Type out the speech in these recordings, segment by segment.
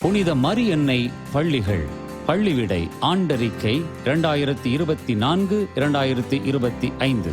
புனித மரியன்னை பள்ளிகள் பள்ளிவிடை ஆண்டறிக்கை இரண்டாயிரத்தி இருபத்தி நான்கு இரண்டாயிரத்தி இருபத்தி ஐந்து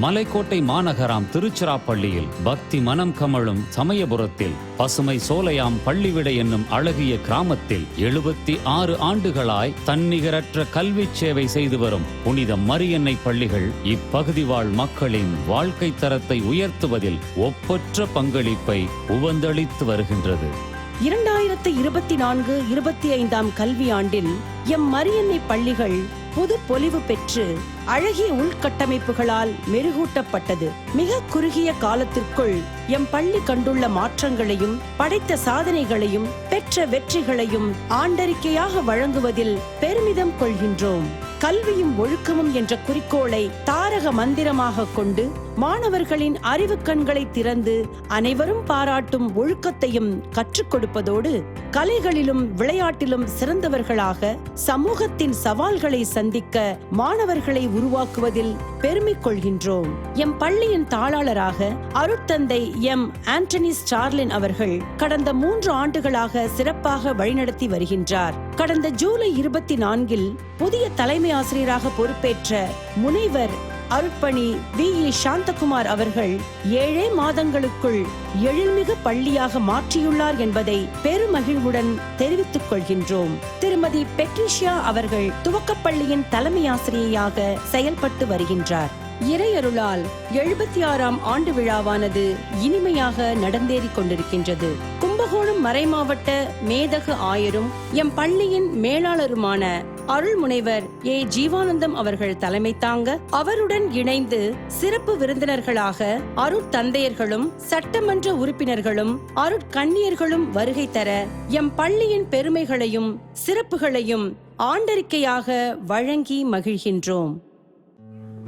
மலைக்கோட்டை மாநகராம் திருச்சிராப்பள்ளியில் பக்தி மனம் கமழும் சமயபுரத்தில் பசுமை சோலையாம் பள்ளிவிடை என்னும் அழகிய கிராமத்தில் எழுபத்தி ஆறு ஆண்டுகளாய் தன்னிகரற்ற கல்வி சேவை செய்து வரும் புனித மரியன்னை பள்ளிகள் இப்பகுதி வாழ் மக்களின் வாழ்க்கை தரத்தை உயர்த்துவதில் ஒப்பற்ற பங்களிப்பை உவந்தளித்து வருகின்றது. இரண்டாயிரத்து இருபத்தி நான்கு இருபத்தி ஐந்தாம் கல்வியாண்டில் எம் மரியன்னை பள்ளிகள் புது பொலிவு பெற்று அழகிய உள்கட்டமைப்புகளால் மெருகூட்டப்பட்டது. மிக குறுகிய காலத்திற்குள் எம் பள்ளி கண்டுள்ள மாற்றங்களையும் படைத்த சாதனைகளையும் பெற்ற வெற்றிகளையும் ஆண்டறிக்கையாக வழங்குவதில் பெருமிதம் கொள்கின்றோம். கல்வியும் ஒழுக்கமும் என்ற குறிக்கோளை தாரக மந்திரமாக கொண்டு மாணவர்களின் அறிவு கண்களை திறந்து அனைவரும் பாராட்டும் ஒழுக்கத்தையும் கற்றுக் கொடுப்பதோடு கலைகளிலும் விளையாட்டிலும் சிறந்தவர்களாக சமூகத்தின் சவால்களை சந்திக்க மாணவர்களை உருவாக்குவதில் பெருமை கொள்கின்றோம். எம் பள்ளியின் தாளாளராக அருட்தந்தை எம் ஆண்டனி ஸ்டார்லின் அவர்கள் கடந்த மூன்று ஆண்டுகளாக சிறப்பாக வழிநடத்தி வருகின்றார். கடந்த ஜூலை இருபத்தி நான்கில் புதிய தலைமை ஆசிரியராக பொறுப்பேற்ற முனைவர் அருட்பணி வி. இ. சாந்தகுமார் அவர்கள் ஏழே மாதங்களுக்குள் எழில்மிகு பள்ளியாக மாற்றியுள்ளார் என்பதை பெருமகிழ்வுடன் தெரிவித்துக் கொள்கின்றோம். திருமதி பெட்ரிஷியா அவர்கள் துவக்கப்பள்ளியின் தலைமை ஆசிரியையாக செயல்பட்டு வருகின்றார். இறையருளால் எழுபத்தி ஆறாம் ஆண்டு விழாவானது இனிமையாக நடந்தேறிக் கொண்டிருக்கின்றது. கும்பகோணம் மறைமாவட்ட மேதகு ஆயரும் எம் பள்ளியின் மேலாளருமான அருள்முனைவர் ஏ ஜீவானந்தம் அவர்கள் தலைமை தாங்க அவருடன் இணைந்து சிறப்பு விருந்தினர்களாக அருட்தந்தையர்களும் சட்டமன்ற உறுப்பினர்களும் அருட்கண்ணியர்களும் வருகை தர எம் பள்ளியின் பெருமைகளையும் சிறப்புகளையும் ஆண்டறிக்கையாக வழங்கி மகிழ்கின்றோம்.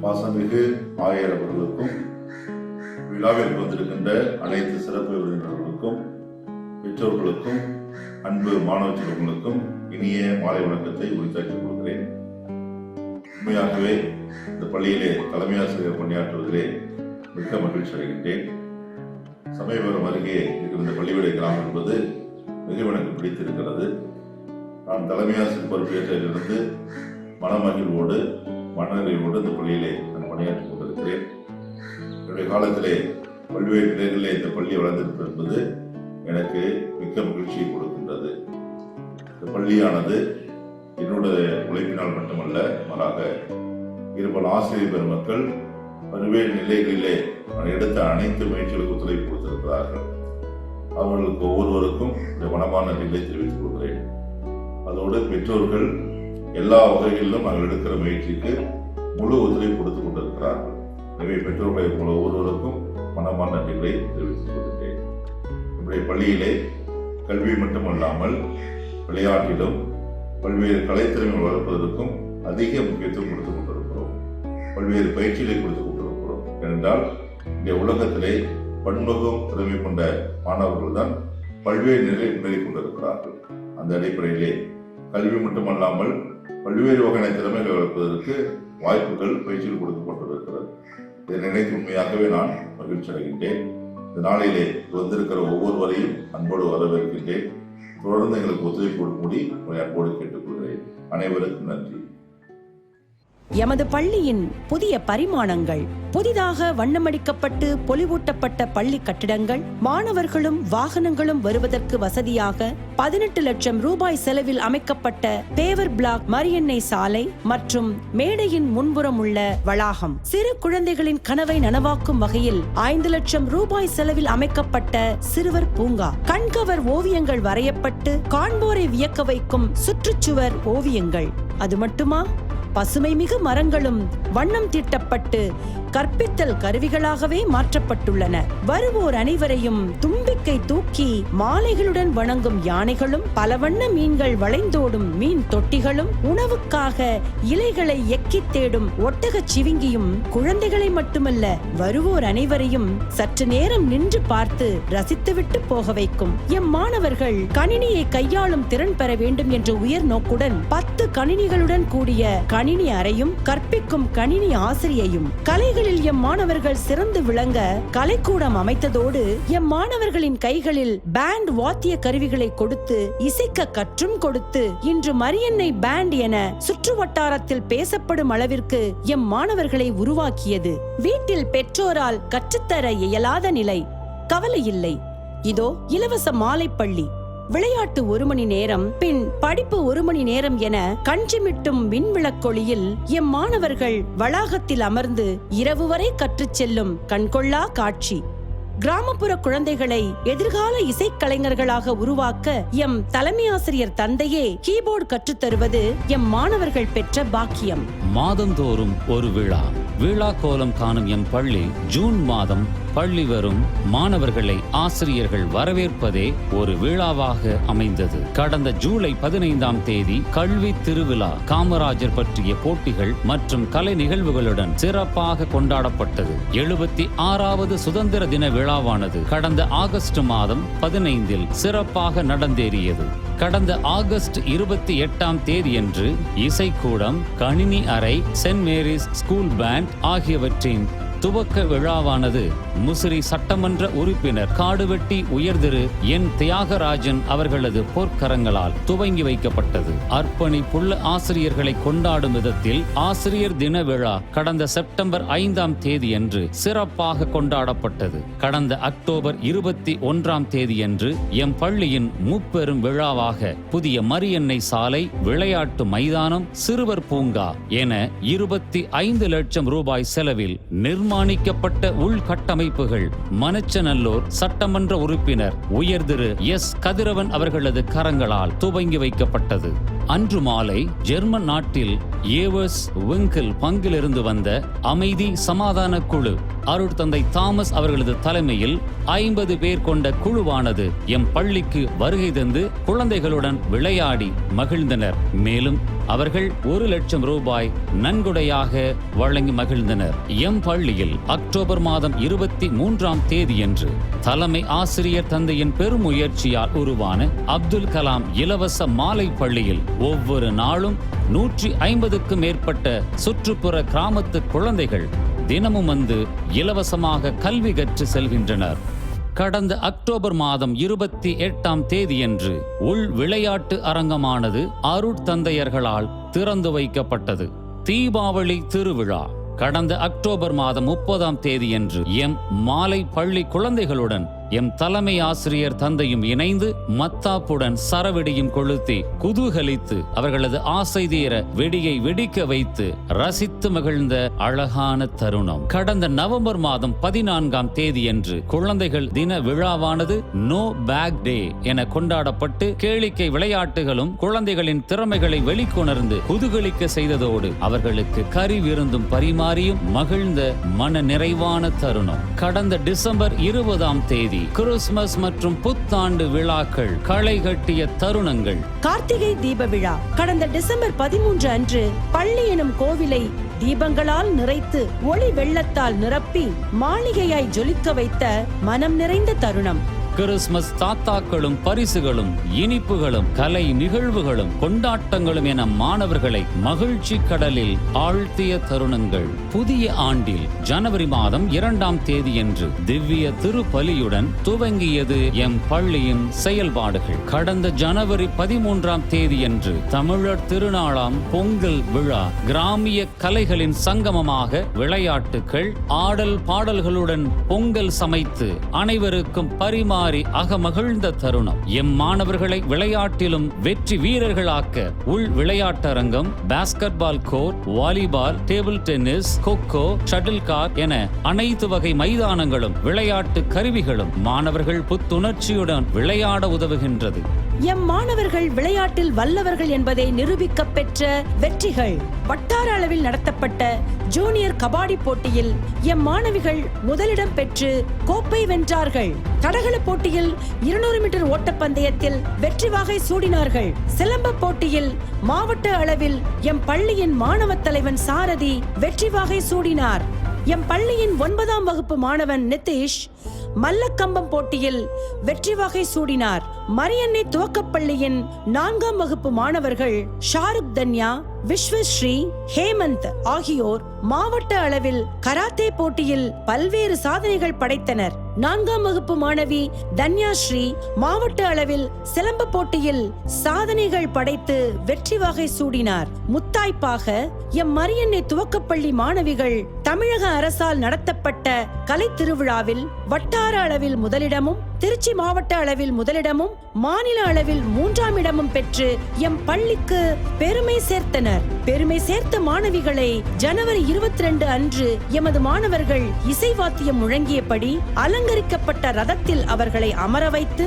பாசமிகு ஆயர் அவர்களுக்கும் விழாவில் வந்திருக்கின்ற அனைத்து சிறப்பு விருந்தினர்களுக்கும் பெற்றோர்களுக்கும் அன்பு மாணவ செல்வங்களுக்கும் இனிய மாலை வணக்கத்தை உரித்தாக்கிக் கொள்கிறேன். உண்மையாகவே இந்த பள்ளியிலே தலைமை ஆசிரியர் பணியாற்றுவதிலே மிக்க மகிழ்ச்சி அடைகின்றேன். சமயபுரம் அருகே இருக்கிற பள்ளிவிடை கிராமம் என்பது மிகவும் எனக்கு பிடித்திருக்கிறது. நான் தலைமை ஆசிரியர் பொறுப்பேற்றிலிருந்து மனமகிழ்வோடு மனநிறைவோடு இந்த பள்ளியிலே நான் பணியாற்றிக் கொண்டிருக்கிறேன். என்னுடைய காலத்திலே பல்வேறு நிலைகளிலே இந்த பள்ளி வளர்ந்திருப்பது என்பது எனக்கு மிக்க மகிழ்ச்சியை கொடுக்கின்றது. இந்த பள்ளியானது என்னோட உழைப்பினால் மட்டுமல்ல மாறாக இருபல் ஆசிரியர் பெருமக்கள் பல்வேறு நிலைகளிலே நான் எடுத்த அனைத்து முயற்சிகளுக்கு ஒத்துழைப்பு கொடுத்திருக்கிறார்கள் அவர்களுக்கு ஒவ்வொருவருக்கும் இந்த மனமான நிலை தெரிவித்துக் கொள்கிறேன். அதோடு பெற்றோர்கள் எல்லா வகைகளிலும் அவர்கள் எடுக்கிற முயற்சிக்கு முழு ஒத்துழைப்பு கொடுத்துக் கொண்டிருக்கிறார்கள். எனவே பெற்றோர்களை போல ஒவ்வொருவருக்கும் மனமான நன்றிகளை தெரிவித்துக் கொள்கிறேன். நம்முடைய பள்ளியிலே கல்வி மட்டுமல்லாமல் விளையாட்டிலும் பல்வேறு கலைத்திறமை வளர்ப்பதற்கும் அதிக முக்கியத்துவம் கொடுத்துக் கொண்டிருக்கிறோம். பல்வேறு பயிற்சிகளை கொடுத்துக் கொண்டிருக்கிறோம். ஏனென்றால் இந்த உலகத்திலே பன்முகம் திறமை கொண்ட மாணவர்கள் தான் பல்வேறு நிலை முன்னேறி கொண்டிருக்கிறார்கள். அந்த அடிப்படையிலே கல்வி மட்டுமல்லாமல் பல்வேறு வகையான திறமைகளை வளர்ப்பதற்கு வாய்ப்புகள் பயிற்சிகள் கொடுக்கப்பட்டிருக்கிறது இதை நினைத்து உண்மையாகவே நான் மகிழ்ச்சி அடைகின்றேன் இந்த நாளிலே வந்திருக்கிற ஒவ்வொருவரையும் அன்போடு வரவேற்கின்றேன். தொடர்ந்து எங்களுக்கு ஒத்துழைப்பு கொடுக்கும்படி உங்களை அன்போடு கேட்டுக்கொள்கிறேன். அனைவருக்கும் நன்றி. எமது பள்ளியின் புதிய பரிமாணங்கள் புதிதாக வண்ணமடிக்கப்பட்டு பொலிவூட்டப்பட்ட பள்ளி கட்டிடங்கள் மாணவர்களும் வாகனங்களும் வருவதற்கு வசதியாக பதினெட்டு லட்சம் ரூபாய் செலவில் அமைக்கப்பட்ட பேவர் பிளாக் மரியன்னை சாலை மற்றும் மேடையின் முன்புறம் உள்ள வளாகம். சிறு குழந்தைகளின் கனவை நனவாக்கும் வகையில் ஐந்து லட்சம் ரூபாய் செலவில் அமைக்கப்பட்ட சிறுவர் பூங்கா. கண்கவர் ஓவியங்கள் வரையப்பட்டு காண்போரை வியக்க வைக்கும் சுற்றுச்சுவர் ஓவியங்கள். அது மட்டுமா? பசுமை மிகு மரங்களும் வண்ணம் தீட்டப்பட்டு கற்பித்தல் கருவிகளாகவே மாற்றப்பட்டுள்ளன. வருவோர் அனைவரையும் தும்பிக்கை தூக்கி மாலைகளுடன் வணங்கும் யானைகளும் பல வண்ண மீன்கள் வளைந்தோடும் மீன் தொட்டிகளும் உணவுக்காக இலைகளை எக்கித் தேடும் ஒட்டகச் சிவிங்கியும் குழந்தைகளை மட்டுமல்ல வருவோர் அனைவரையும் சற்று நேரம் நின்று பார்த்து ரசித்துவிட்டு போக வைக்கும். எம் மாணவர்கள் கணினியை கையாளும் திறன் பெற வேண்டும் என்ற உயர் நோக்குடன் பத்து கணினிகளுடன் கூடிய கணினி அறையும் கற்பிக்கும் கணினி ஆசிரியையும் கலைகள் அறிவியலில் எம் மாணவர்கள் சிறந்து விளங்க கலைக்கூடம் அமைத்ததோடு எம் மாணவர்களின் கைகளில் பேண்ட் வாத்திய கருவிகளை கொடுத்து இசைக்க கற்றும் கொடுத்து இன்று மரியன்னை பேண்ட் என சுற்று வட்டாரத்தில் பேசப்படும் அளவிற்கு எம் மாணவர்களை உருவாக்கியது. வீட்டில் பெற்றோரால் கற்றுத்தர இயலாத நிலை. கவலை இல்லை. இதோ இலவச மாலை பள்ளி விளையாட்டு ஒரு மணி நேரம் பின் படிப்பு ஒரு மணி நேரம் என கஞ்சிமிட்டும் மின்விளக்கொளியில் எம் மாணவர்கள் வளாகத்தில் அமர்ந்து இரவு வரை கற்றுச் செல்லும் கண்கொள்ளா காட்சி. கிராமப்புற குழந்தைகளை எதிர்கால இசைக்கலைஞர்களாக உருவாக்க எம் தலைமை ஆசிரியர் தந்தையே கீபோர்டு கற்றுத்தருவது எம் மாணவர்கள் பெற்ற பாக்கியம். மாதந்தோறும் ஒரு விழா. விழா கோலம் காணும் எம் பள்ளி ஜூன் மாதம் பள்ளி வரும் மாணவர்களை ஆசிரியர்கள் வரவேற்பதே ஒரு விழாவாக அமைந்தது. கடந்த ஜூலை பதினைந்தாம் தேதி கல்வி திருவிழா காமராஜர் பற்றிய போட்டிகள் மற்றும் கலை நிகழ்வுகளுடன் சிறப்பாக கொண்டாடப்பட்டது. எழுபத்தி ஆறாவது சுதந்திர தின விழாவானது கடந்த ஆகஸ்ட் மாதம் பதினைந்தில் சிறப்பாக நடந்தேறியது. கடந்த ஆகஸ்ட் இருபத்தி எட்டாம் தேதியன்று இசைக்கூடம் கணினி அறை சென்ட் மேரிஸ் ஸ்கூல் பேண்ட் ஆகியவற்றின் துவக்க விழாவானது முசிறி சட்டமன்ற உறுப்பினர் காடுவெட்டி உயர்திரு என் தியாகராஜன் அவர்களது போர்க்கரங்களால் துவங்கி வைக்கப்பட்டது. அர்ப்பணிப்புள்ள ஆசிரியர்களை கொண்டாடும் விதத்தில் ஆசிரியர் தின விழா கடந்த செப்டம்பர் ஐந்தாம் தேதியன்று சிறப்பாக கொண்டாடப்பட்டது. கடந்த அக்டோபர் இருபத்தி ஒன்றாம் தேதியன்று எம் பள்ளியின் முப்பெரும் விழாவாக புதிய மரியன்னை சாலை விளையாட்டு மைதானம் சிறுவர் பூங்கா என இருபத்தி ஐந்து லட்சம் ரூபாய் செலவில் நிர்மாணிக்கப்பட்ட உள்கட்டமைப்புகள் மனச்சநல்லூர் சட்டமன்ற உறுப்பினர் உயர்திரு எஸ். கதிரவன் அவர்களது கரங்களால் துவங்கி வைக்கப்பட்டது. அன்று மாலை ஜெர்மன் நாட்டில் ஏவர்ஸ் விங்கில் பங்கிலிருந்து வந்த அமைதி சமாதான குழு அருட்தந்தை தாமஸ் அவர்களது தலைமையில் ஐம்பது பேர் கொண்ட குழுவானது எம் பள்ளிக்கு வருகை தந்து குழந்தைகளுடன் விளையாடி மகிழ்ந்தனர். மேலும் அவர்கள் ஒரு லட்சம் ரூபாய் நன்கொடையாக வழங்கி மகிழ்ந்தனர். எம் பள்ளியில் அக்டோபர் மாதம் இருபத்தி மூன்றாம் தேதியன்று தலைமை ஆசிரியர் தந்தையின் பெருமுயற்சியால் உருவான அப்துல் கலாம் இலவச மாலை பள்ளியில் ஒவ்வொரு நாளும் நூற்றி ஐம்பதுக்கும் மேற்பட்ட சுற்றுப்புற கிராமத்து குழந்தைகள் தினமும் வந்து இலவசமாக கல்வி கற்று செல்கின்றனர். கடந்த அக்டோபர் மாதம் இருபத்தி எட்டாம் தேதியன்று உள் விளையாட்டு அரங்கமானது அருட்தந்தையர்களால் திறந்து வைக்கப்பட்டது. தீபாவளி திருவிழா. கடந்த அக்டோபர் மாதம் முப்பதாம் தேதியன்று எம் மாலை பள்ளி குழந்தைகளுடன் எம் தலைமை ஆசிரியர் தந்தையும் இணைந்து மத்தாப்புடன் சரவெடியும் கொளுத்தி குதூகலித்து அவர்களது ஆசை தீர வெடியை வெடிக்க வைத்து ரசித்து மகிழ்ந்த அழகான தருணம். கடந்த நவம்பர் மாதம் பதினான்காம் தேதியன்று குழந்தைகள் தின விழாவானது நோ பேக் டே என கொண்டாடப்பட்டு கேளிக்கை விளையாட்டுகளும் குழந்தைகளின் திறமைகளை வெளிக்கொணர்ந்து குதூகலிக்க செய்ததோடு அவர்களுக்கு கறி விருந்தும் பரிமாறியும் மகிழ்ந்த மன நிறைவான தருணம். கடந்த டிசம்பர் இருபதாம் தேதி கிறிஸ்துமஸ் மற்றும் புத்தாண்டு விழாக்கள் களை கட்டிய தருணங்கள். கார்த்திகை தீப விழா கடந்த டிசம்பர் பதிமூன்று அன்று பள்ளி எனும் கோவிலை தீபங்களால் நிறைத்து ஒளி வெள்ளத்தால் நிரப்பி மாளிகையாய் ஜொலிக்க வைத்த மனம் நிறைந்த தருணம். கிறிஸ்துமஸ் தாத்தாக்களும் பரிசுகளும் இனிப்புகளும் கலை நிகழ்வுகளும் கொண்டாட்டங்களும் என மாணவர்களை மகிழ்ச்சி கடலில் ஆழ்த்திய தருணங்கள். புதிய ஆண்டில் ஜனவரி மாதம் இரண்டாம் தேதியன்று திவ்ய திருப்பலியுடன் துவங்கியது எம் பள்ளியின் செயல்பாடுகள். கடந்த ஜனவரி பதிமூன்றாம் தேதியன்று தமிழர் திருநாளாம் பொங்கல் விழா கிராமிய கலைகளின் சங்கமமாக விளையாட்டுகள் ஆடல் பாடல்களுடன் பொங்கல் சமைத்து அனைவருக்கும் பரிமாறி அகமகிழ்ந்த தருணம். எம் மாணவர்களை விளையாட்டிலும் வெற்றி வீரர்களாக்க உள் விளையாட்டரங்கம் basketball court volleyball table tennis kho-kho shuttle car என அனைத்து வகை மைதானங்களும் விளையாட்டு கருவிகளும் மாணவர்கள் புத்துணர்ச்சியுடன் விளையாட உதவுகின்றது. எம் மாணவர்கள் விளையாட்டில் வல்லவர்கள் என்பதை நிரூபிக்க பெற்ற வெற்றிகள். வட்டார அளவில் நடத்தப்பட்ட ஜூனியர் கபாடி போட்டியில் எம் மாணவிகள் முதலிடம் பெற்று கோப்பை வென்றார்கள். தடகள போட்டியில் இருநூறு மீட்டர் ஓட்டப்பந்தயத்தில் வெற்றி வாகை சூடினார்கள். சிலம்ப போட்டியில் மாவட்ட அளவில் எம் பள்ளியின் மாணவ தலைவன் சாரதி வெற்றி வாகை சூடினார். எம் பள்ளியின் ஒன்பதாம் வகுப்பு மாணவன் நிதிஷ் மல்லக்கம்பம் போட்டியில் வெற்றி வகை சூடினார். மரியன்னை துவக்கப்பள்ளியின் நான்காம் வகுப்பு மாணவர்கள் ஷாருக் தன்யா விஸ்வஸ்ரீ ஹேமந்த் ஆகியோர் மாவட்ட அளவில் கராத்தே போட்டியில் பல்வேறு சாதனைகள் படைத்தனர். நான்காம் வகுப்பு மாணவி தன்யாஸ்ரீ மாவட்ட அளவில் சிலம்ப போட்டியில் சாதனைகள் படைத்து வெற்றி வகை சூடினார். முத்தாய்ப்பாக எம் மரியன்னை துவக்கப்பள்ளி மாணவிகள் தமிழக அரசால் நடத்தப்பட்ட கலை திருவிழாவில் வட்டார அளவில் முதலிடமும் திருச்சி மாவட்ட அளவில் முதலிடமும் மாநில அளவில் மூன்றாம் இடமும் பெற்று எம் பள்ளிக்கு பெருமை சேர்த்தனர். பெருமை சேர்த்த மாணவிகளை ஜனவரி இருபத்தி ரெண்டு அன்று எமது மாணவர்கள் இசை வாத்தியம் முழங்கியபடி அலங்கரிக்கப்பட்ட ரதத்தில் அவர்களை அமர வைத்து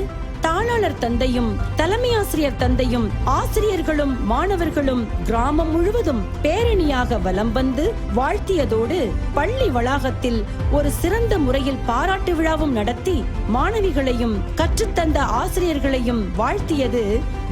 தாளாளர் தந்தையும் தலைமை ஆசிரியர் தந்தையும் ஆசிரியர்களும் மாணவர்களும் கிராமம் முழுவதும் பேரணியாக வலம் வந்து வாழ்த்தியதோடு பள்ளி வளாகத்தில் ஒரு சிறந்த முறையில் பாராட்டு விழாவும் நடத்தி மாணவிகளையும் கற்றுத்தந்த ஆசிரியர்களையும் வாழ்த்தியது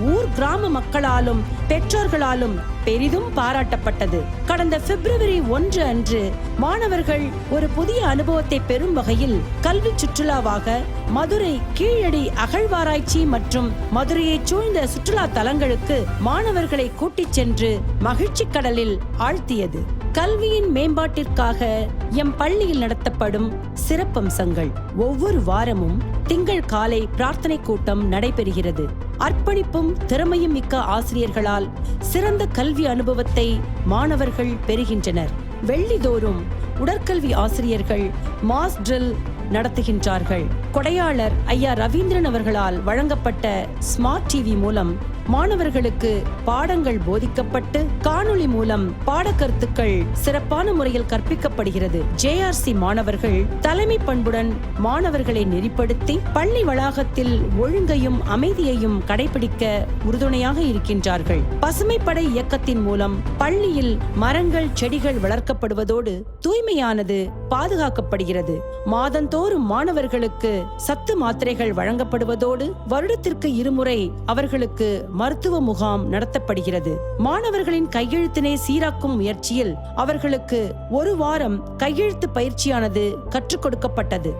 ஊர் கிராம மக்களாலும் பெற்றோர்களாலும் பெரிதும் பாராட்டப்பட்டது. கடந்த பிப்ரவரி ஒன்று அன்று மாணவர்கள் ஒரு புதிய அனுபவத்தை பெறும் வகையில் கல்வி சுற்றுலாவாக மதுரை கீழடி அகழ்வாராய்ச்சி மற்றும் மதுரையைச் சூழ்ந்த சுற்றுலா தலங்களுக்கு மாணவர்களை கூட்டிச் சென்று மகிழ்ச்சி கடலில் ஆழ்த்தியது. கல்வியின் மேம்பாட்டிற்காக எம் பள்ளியில் நடத்தப்படும் சிறப்பம்சங்கள். ஒவ்வொரு வாரமும் திங்கள் காலை பிரார்த்தனை கூட்டம் நடைபெறுகிறது. அர்ப்பணிப்பும் திறமையும் மிக்க ஆசிரியர்களால் சிறந்த கல்வி அனுபவத்தை மாணவர்கள் பெறுகின்றனர். வெள்ளிதோறும் உடற்கல்வி ஆசிரியர்கள் மாஸ் ட்ரில் நடத்துகின்றார்கள். கொடையாளர் ஐயா ரவீந்திரன் அவர்களால் வழங்கப்பட்ட ஸ்மார்ட் டிவி மூலம் மாணவர்களுக்கு பாடங்கள் போதிக்கப்பட்டு காணொளி மூலம் பாடக்கருத்துக்கள் சிறப்பான முறையில் கற்பிக்கப்படுகிறது. ஜேஆர்சி மாணவர்கள் தலைமை பண்புடன் மாணவர்களை நெறிப்படுத்தி பள்ளி வளாகத்தில் ஒழுங்கையும் அமைதியையும் கடைபிடிக்க உறுதுணையாக இருக்கின்றார்கள். பசுமைப்படை இயக்கத்தின் மூலம் பள்ளியில் மரங்கள் செடிகள் வளர்க்கப்படுவதோடு தூய்மையானது பாதுகாக்கப்படுகிறது. மாதந்தோறும் மாணவர்களுக்கு சத்து மாத்திரைகள் வழங்கப்படுவதோடு வருடத்திற்கு இருமுறை அவர்களுக்கு மருத்துவ முகாம் நடத்தப்படுகிறது. மாணவர்களின் கையெழுத்தினை சீராக்கும் முயற்சியில் அவர்களுக்கு ஒரு வாரம் கையெழுத்து பயிற்சியானது கற்றுக் கொடுக்கப்பட்டது.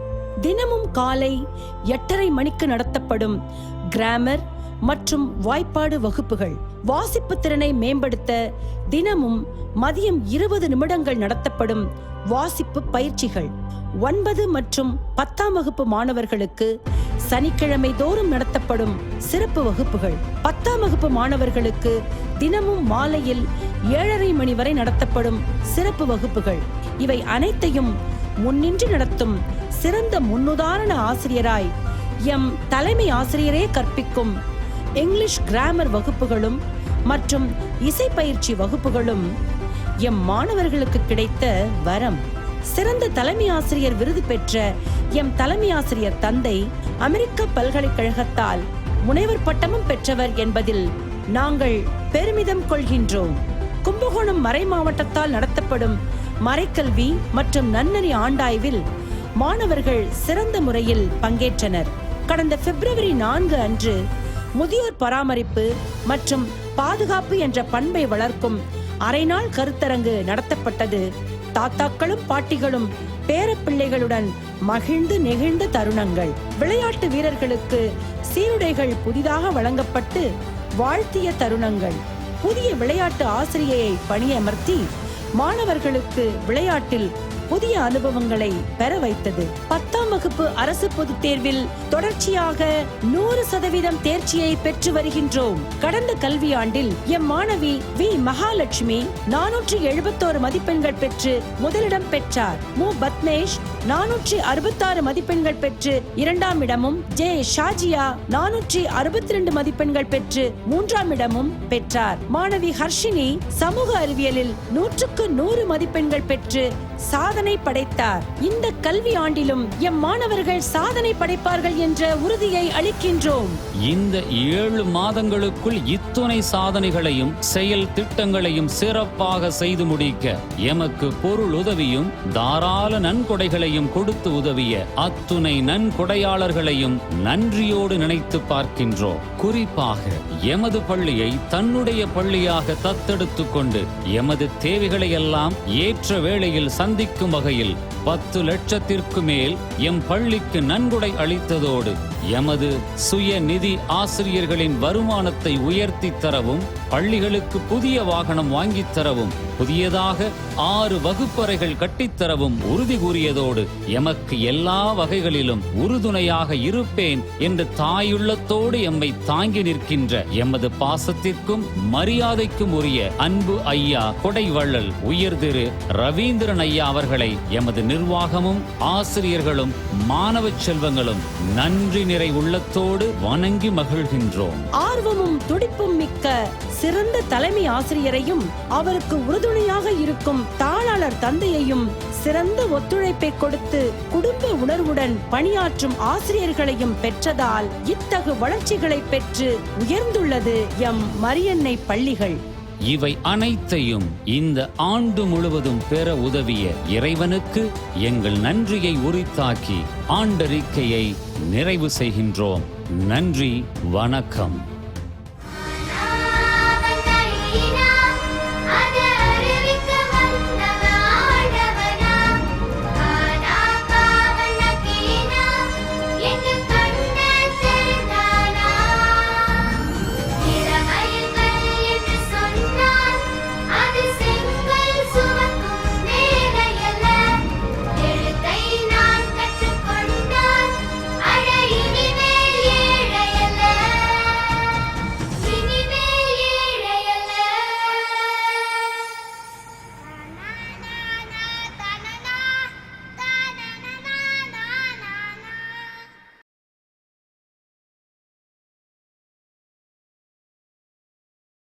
தினமும் காலை எட்டரை மணிக்கு நடத்தப்படும் கிராமர் மற்றும் வாய்ப்பாடு வகுப்புகள். வாசிப்பு திறனை மேம்படுத்த தினமும் மதியம் இருபது நிமிடங்கள் நடத்தப்படும் வாசிப்பு பயிற்சிகள். ஒன்பது மற்றும் பத்தாம் வகுப்பு மாணவர்களுக்கு சனிக்கிழமை தோறும் நடத்தப்படும் சிறப்பு வகுப்புகள். பத்தாம் வகுப்பு மாணவர்களுக்கு தினமும் மாலையில் ஏழரை மணி வரை நடத்தப்படும் சிறப்பு வகுப்புகள். இவை அனைத்தையும் முன்னின்று நடத்தும் சிறந்த முன்னுதாரண ஆசிரியராய் எம் தலைமை ஆசிரியரே கற்பிக்கும் இங்கிலீஷ் கிராமர் வகுப்புகளும் மற்றும் இசை பயிற்சி வகுப்புகளும் எம் மாணவர்களுக்கு கிடைத்த வரம். சிறந்த தலைமை ஆசிரியர் விருது பெற்ற எம் தலைமை ஆசிரியர் தந்தை அமெரிக்க பல்கலைக்கழகத்தால் முனைவர் பட்டமும் பெற்றவர் என்பதில் நாங்கள் பெருமிதம் கொள்கின்றோம். கும்பகோணம் மறை மாவட்டத்தால் நடத்தப்படும் மறைக்கல்வி மற்றும் நன்னறி ஆண்டாய்வில் மாணவர்கள் சிறந்த முறையில் பங்கேற்றனர். கடந்த பிப்ரவரி நான்கு அன்று முதியோர் பராமரிப்பு மற்றும் பாதுகாப்பு என்ற பண்பை வளர்க்கும் அரைநாள் கருத்தரங்கு நடத்தப்பட்டது. தாத்தாக்களும் பாட்டிகளும் பேரப்பிள்ளைகளுடன் மகிழ்ந்து நெகிழ்ந்த தருணங்கள். விளையாட்டு வீரர்களுக்கு சீருடைகள் புதிதாக வழங்கப்பட்டு வாழ்த்திய தருணங்கள். புதிய விளையாட்டு ஆசிரியையை பணியமர்த்தி மாணவர்களுக்கு விளையாட்டில் புதிய அனுபவங்களை பெற வைத்தது. பத்து வகுப்பு அரசு பொதுத் தேர்வில் தொடர்ச்சியாக நூறு சதவீதம் தேர்ச்சியை பெற்று வருகின்றோம். கடந்த கல்வியாண்டில் எம் மாணவி வி மகாலட்சுமி நானூற்றி எழுபத்தோரு மதிப்பெண்கள் பெற்று முதலிடம் பெற்றார். மு பத்மேஷ் நானூற்றி அறுபத்தாறு மதிப்பெண்கள் பெற்று இரண்டாம் இடமும் ஜே ஷாஜியா நானூற்றி அறுபத்தி ரெண்டு மதிப்பெண்கள் பெற்று மூன்றாம் இடமும் பெற்றார். மாணவி ஹர்ஷினி சமூக அறிவியலில் நூற்றுக்கு நூறு மதிப்பெண்கள் பெற்று சாதனை படைத்தார். இந்த கல்வி ஆண்டிலும் எம் மாணவர்கள் சாதனை படைப்பார்கள் என்ற உறுதியை அளிக்கின்றோம். இந்த ஏழு மாதங்களுக்குள் இத்துணை சாதனைகளையும் செயல் திட்டங்களையும் சிறப்பாக செய்து முடிக்க எமக்கு பொருள் உதவியும் தாராள நன்கொடைகளையும் கொடுத்து உதவிய அத்துணை நன்கொடையாளர்களையும் நன்றியோடு நினைத்து பார்க்கின்றோம். குறிப்பாக எமது பள்ளியை தன்னுடைய பள்ளியாக தத்தெடுத்துக் கொண்டு எமது தேவைகளை எல்லாம் ஏற்ற வேளையில் சந்திக்கும் வகையில் பத்து லட்சத்திற்கு மேல் எம் பள்ளிக்கு நன்கொடை அளித்ததோடு எமது சுய நிதி ஆசிரியர்களின் வருமானத்தை உயர்த்தி தரவும் பள்ளிகளுக்கு புதிய வாகனம் வாங்கித் தரவும் புதியதாக ஆறு வகுப்பறைகள் கட்டித்தரவும் உறுதி கூறியதோடு எமக்கு எல்லா வகைகளிலும் உறுதுணையாக இருப்பேன் என்று தாயுள்ளத்தோடு எம்மை தாங்கி நிற்கின்ற எமது பாசத்திற்கும் மரியாதைக்கும் உரிய அன்பு ஐயா கொடைவள்ளல் உயர் திரு ரவீந்திரன் ஐயா அவர்களை எமது நிர்வாகமும் ஆசிரியர்களும் மாணவ செல்வங்களும் நன்றி நிறை உள்ளத்தோடு வணங்கி மகிழ்கின்றோம். ஆர்வமும் துடிப்பும் மிக்க சிறந்த தலைமை ஆசிரியரையும் அவருக்கு உறுதுணையாக இருக்கும் தாளாளர் தந்தையையும் சிறந்த ஒத்துழைப்பை கொடுத்து குடும்ப உணர்வுடன் பணியாற்றும் ஆசிரியர்களையும் பெற்றதால் இத்தகு வளர்ச்சிகளை பெற்று உயர்ந்துள்ளது எம் மரியன்னை பள்ளிகள். இவை அனைத்தையும் இந்த ஆண்டு முழுவதும் பெற உதவிய இறைவனுக்கு எங்கள் நன்றியை உரித்தாக்கி ஆண்டறிக்கையை நிறைவு செய்கின்றோம். நன்றி வணக்கம்.